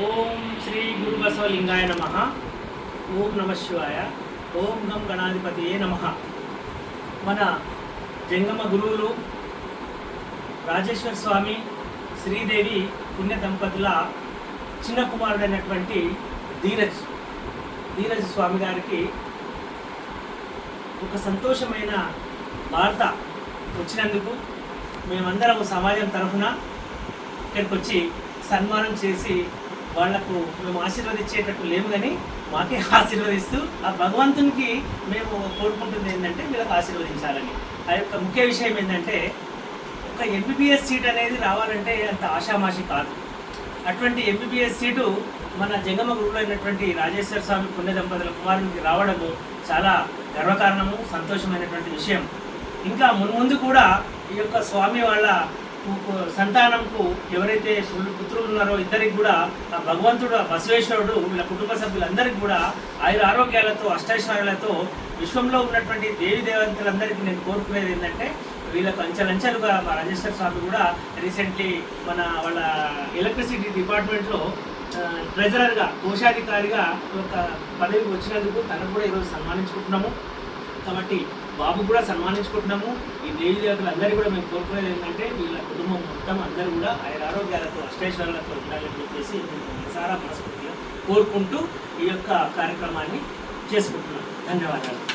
ఓం శ్రీ గురు బసవలింగాయ నమ. ఓం నమ శివాయ. ఓం గం గణాధిపతియే నమ. మన జంగమ గురువులు రాజేశ్వర స్వామి శ్రీదేవి పుణ్య దంపతుల చిన్న కుమారుడైనటువంటి ధీరజ్ ధీరజ్ స్వామి గారికి ఒక సంతోషమైన వార్త వచ్చినందుకు మేమందరం సమాజం తరఫున ఇక్కడికి వచ్చి సన్మానం చేసి వాళ్ళకు మేము ఆశీర్వదించేటట్టు లేము కానీ మాకే ఆశీర్వదిస్తూ ఆ భగవంతునికి మేము కోరుకుంటుంది ఏంటంటే వీళ్ళకి ఆశీర్వదించాలని. ఆ యొక్క ముఖ్య విషయం ఏంటంటే ఒక ఎంబీబీఎస్ సీట్ అనేది రావాలంటే అంత ఆషామాషి కాదు. అటువంటి ఎంబీబీఎస్ సీటు మన జంగమ గురువులు అయినటువంటి రాజేశ్వర స్వామి పుణ్య దంపతుల కుమారునికి రావడము చాలా గర్వకారణము సంతోషమైనటువంటి విషయం. ఇంకా మున్ముందు కూడా ఈ యొక్క స్వామి వాళ్ళ సంతానంకు ఎవరైతే పుత్రులు ఉన్నారో ఇద్దరికి కూడా ఆ భగవంతుడు ఆ బసవేశ్వరుడు వీళ్ళ కుటుంబ సభ్యులందరికీ కూడా ఆయుర ఆరోగ్యాలతో అష్టైశ్వర్యాలతో విశ్వంలో ఉన్నటువంటి దేవి దేవతలందరికీ నేను కోరుకునేది ఏంటంటే వీళ్ళకు అంచెలంచెలుగా మా రాజేశ్వర స్వామి కూడా రీసెంట్లీ మన వాళ్ళ ఎలక్ట్రిసిటీ డిపార్ట్మెంట్లో ట్రెజరర్గా కోశాధికారిగా ఒక పదవికి వచ్చినందుకు తనకు కూడా ఈరోజు సన్మానించుకుంటున్నాము. కాబట్టి బాబు కూడా సన్మానించుకుంటున్నాము. ఈ దేవి దేవతలు అందరికీ కూడా మేము కోరుకునేది ఏంటంటే వీళ్ళ కుటుంబం మొత్తం అందరూ కూడా ఆయన ఆరోగ్యాలతో అష్టేశ్వరాలతో ఉండాలని చెప్పేసి మేము మనసారా మనస్ఫూర్తిగా కోరుకుంటూ ఈ యొక్క కార్యక్రమాన్ని చేసుకుంటున్నాను ధన్యవాదాలు.